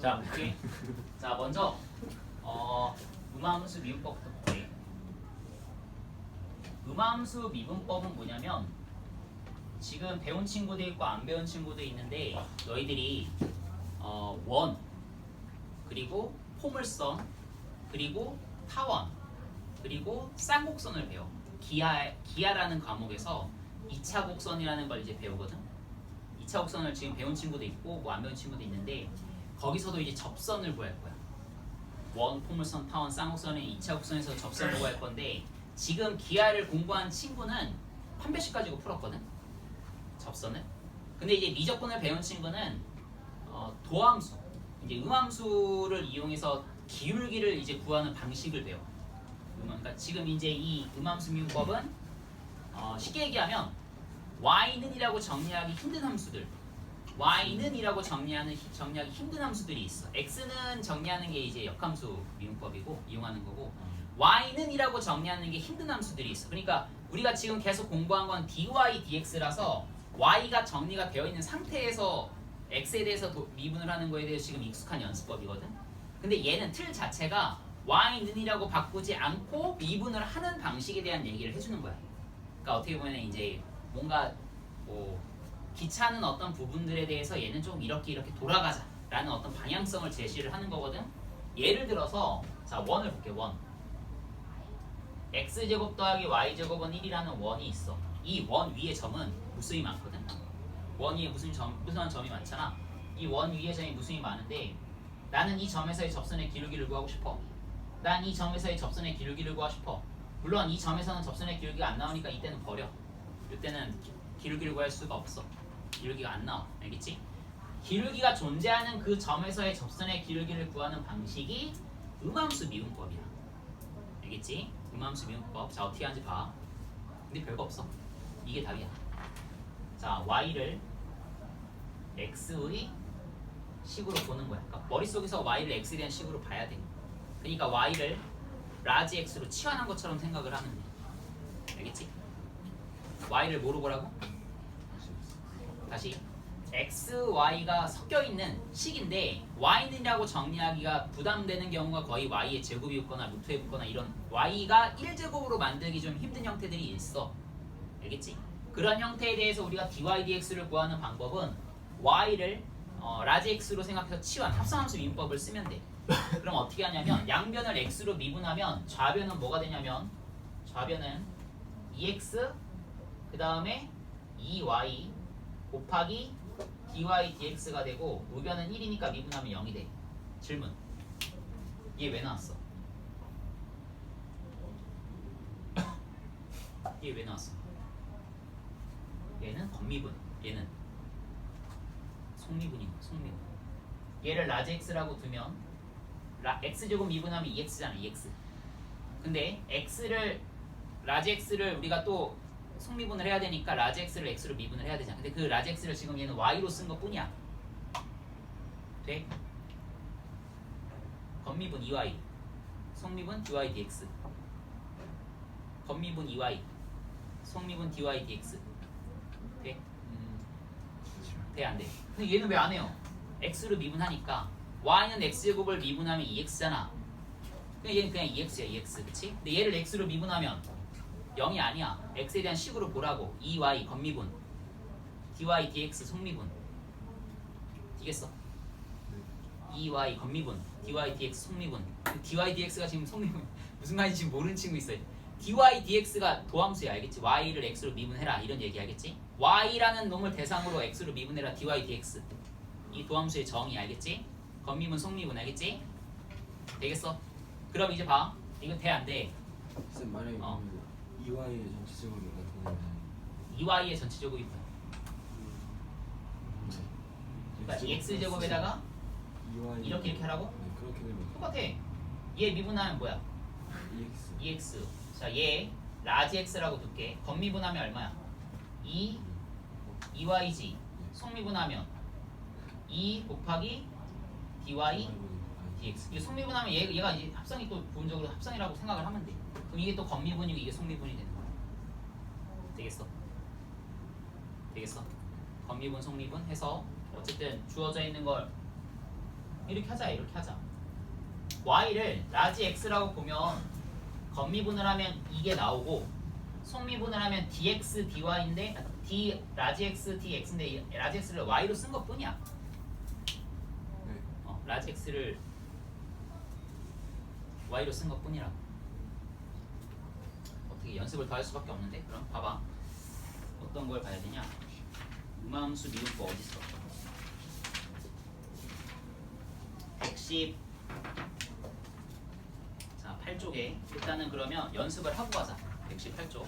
자, 오케이. 자, 먼저 어, 음함수 미분법부터 볼게. 음함수 미분법은 뭐냐면 지금 배운 친구도 있고 안 배운 친구도 있는데 너희들이 어, 원 그리고 포물선 그리고 타원 그리고 쌍곡선을 배워. 기하 기하라는 과목에서 2차 곡선이라는 걸 이제 배우거든. 2차 곡선을 지금 배운 친구도 있고 뭐 안 배운 친구도 있는데 거기서도 이제 접선을 구할 거야. 원 포물선 타원 쌍곡선의 2차 곡선에서 접선을 구할 건데 지금 기하를 공부한 친구는 판별식 가지고 풀었거든. 접선을. 근데 이제 미적분을 배운 친구는 어, 도함수, 이제 음함수를 이용해서 기울기를 이제 구하는 방식을 배워. 음, 그러니까 지금 이제 이 음함수 미분법은 어, 쉽게 얘기하면 y는 이라고 정리하기 힘든 함수들 y는 이라고 정리하는 히- 정리하기 힘든 함수들이 있어. x는 정리하는 게 이제 역함수 미분법이고 이용하는 거고 y는 이라고 정리하는 게 힘든 함수들이 있어. 그러니까 우리가 지금 계속 공부한 건 dy dx라서 y가 정리가 되어 있는 상태에서 x에 대해서 도- 미분을 하는 거에 대해서 지금 익숙한 연습법이거든. 근데 얘는 틀 자체가 y는 이라고 바꾸지 않고 미분을 하는 방식에 대한 얘기를 해주는 거야. 그러니까 어떻게 보면 이제 뭔가 뭐 귀찮은 어떤 부분들에 대해서 얘는 좀 이렇게 이렇게 돌아가자 라는 어떤 방향성을 제시를 하는 거거든. 예를 들어서 자 원을 볼게 원. x 제곱 더하기 y 제곱은 1이라는 원이 있어. 이 원 위에 점은 무수히 많거든. 원 위에 무슨 점 무수한 점이 많잖아. 이 원 위에 점이 무수히 많은데 나는 이 점에서의 접선의 기울기를 구하고 싶어. 난 이 점에서의 접선의 기울기를 구하고 싶어. 물론 이 점에서는 접선의 기울기가 안 나오니까 이때는 버려. 이때는 기울기를 구할 수가 없어. 기울기가 안 나와. 알겠지? 기울기가 존재하는 그 점에서의 접선의 기울기를 구하는 방식이 음함수 미분법이야. 알겠지? 음함수 미분법. 자 어떻게 하는지 봐. 근데 별거 없어. 이게 답이야. 자 y를 x의 식으로 보는 거야. 그러니까 머릿속에서 y를 x에 대한 식으로 봐야 돼. 그러니까 y를 라지 x로 치환한 것처럼 생각을 하면 돼. 알겠지? y를 보라고? 다시 x, y가 섞여 있는 식인데 y는이라고 정리하기가 부담되는 경우가 거의 y의 제곱이 붙거나 루트에 붙거나 이런 y가 1제곱으로 만들기 좀 힘든 형태들이 있어. 알겠지? 그런 형태에 대해서 우리가 dy dx를 구하는 방법은 y를 어, 라지 x로 생각해서 치환 합성함수 미분법을 쓰면 돼. 그럼 어떻게 하냐면 양변을 x로 미분하면 좌변은 뭐가 되냐면 좌변은 2x 그 다음에 2y 곱하기 dy dx가 되고 우변은 1이니까 미분하면 0이 돼. 질문. 얘 왜 나왔어? 얘 왜 나왔어? 얘는 건미분. 얘는 속미분인 거야. 속미분. 얘를 라지 x라고 두면 라, x제곱 미분하면 2x잖아. 2x. 근데 x를 라지 x를 우리가 또 속미분을 해야 되니까 라지 x를 x로 미분을 해야 되잖아. 근데 그 라지 x를 지금 얘는 y로 쓴 것뿐이야. 돼? 건미분 2y, 속미분 dy dx. 건미분 2y, 속미분 dy dx. 돼? 돼, 안 돼? 근데 얘는 왜 안 해요? x로 미분하니까 y는 x제곱을 미분하면 2x잖아. 그냥 얘는 그냥 2x야, 2x. 그치? 근데 얘를 x로 미분하면 0이 아니야. x에 대한 식으로 보라고. 2y 건미분. dy dx 속미분. 되겠어? 2y 건미분. dy dx 속미분. 그 dy dx가 지금 속미분. 무슨 말인지 모르는 친구 있어요. dy dx가 도함수야. 알겠지? y를 x로 미분해라. 이런 얘기 알겠지? y라는 놈을 대상으로 x로 미분해라. dy dx. 이 도함수의 정의 알겠지? 건미분 속미분 알겠지? 되겠어? 그럼 이제 봐. 이거 돼 안 돼? 쌤 만약에 어. EY의 전체적으로 나타내는 2y의 전체제곱이 뭐야? 그러니까 x 제곱에다가 EY 이렇게 이렇게 하라고? 네 그렇게 되면 똑같아. 얘 미분하면 뭐야? EX 2x. 자, 얘 라지 x라고 둘게. 건미분하면 얼마야? 2 2y지. 속미분하면 2 곱하기 dy dx. 이게 속미분하면 얘, 얘가 이제 합성이 또 부분적으로 합성이라고 생각을 하면 돼. 그럼 이게 또 건미분이고 이게 속미분이 되는 거야. 되겠어? 되겠어? 건미분, 속미분 해서 어쨌든 주어져 있는 걸 이렇게 하자 이렇게 하자 y를 라지 x라고 보면 건미분을 하면 이게 나오고 속미분을 하면 dx dy인데 d 라지 x dx인데 이 라지 x를 y로 쓴 것뿐이야 네. 어, 라지 x를 y로 쓴 것뿐이라 어떻게 연습을 더 할 수밖에 없는데? 그럼 봐봐. 어떤 걸 봐야 되냐? 음함수 미분법 어디 있어? 110 자, 8쪽에. 일단은 그러면 연습을 하고 가자. 118쪽.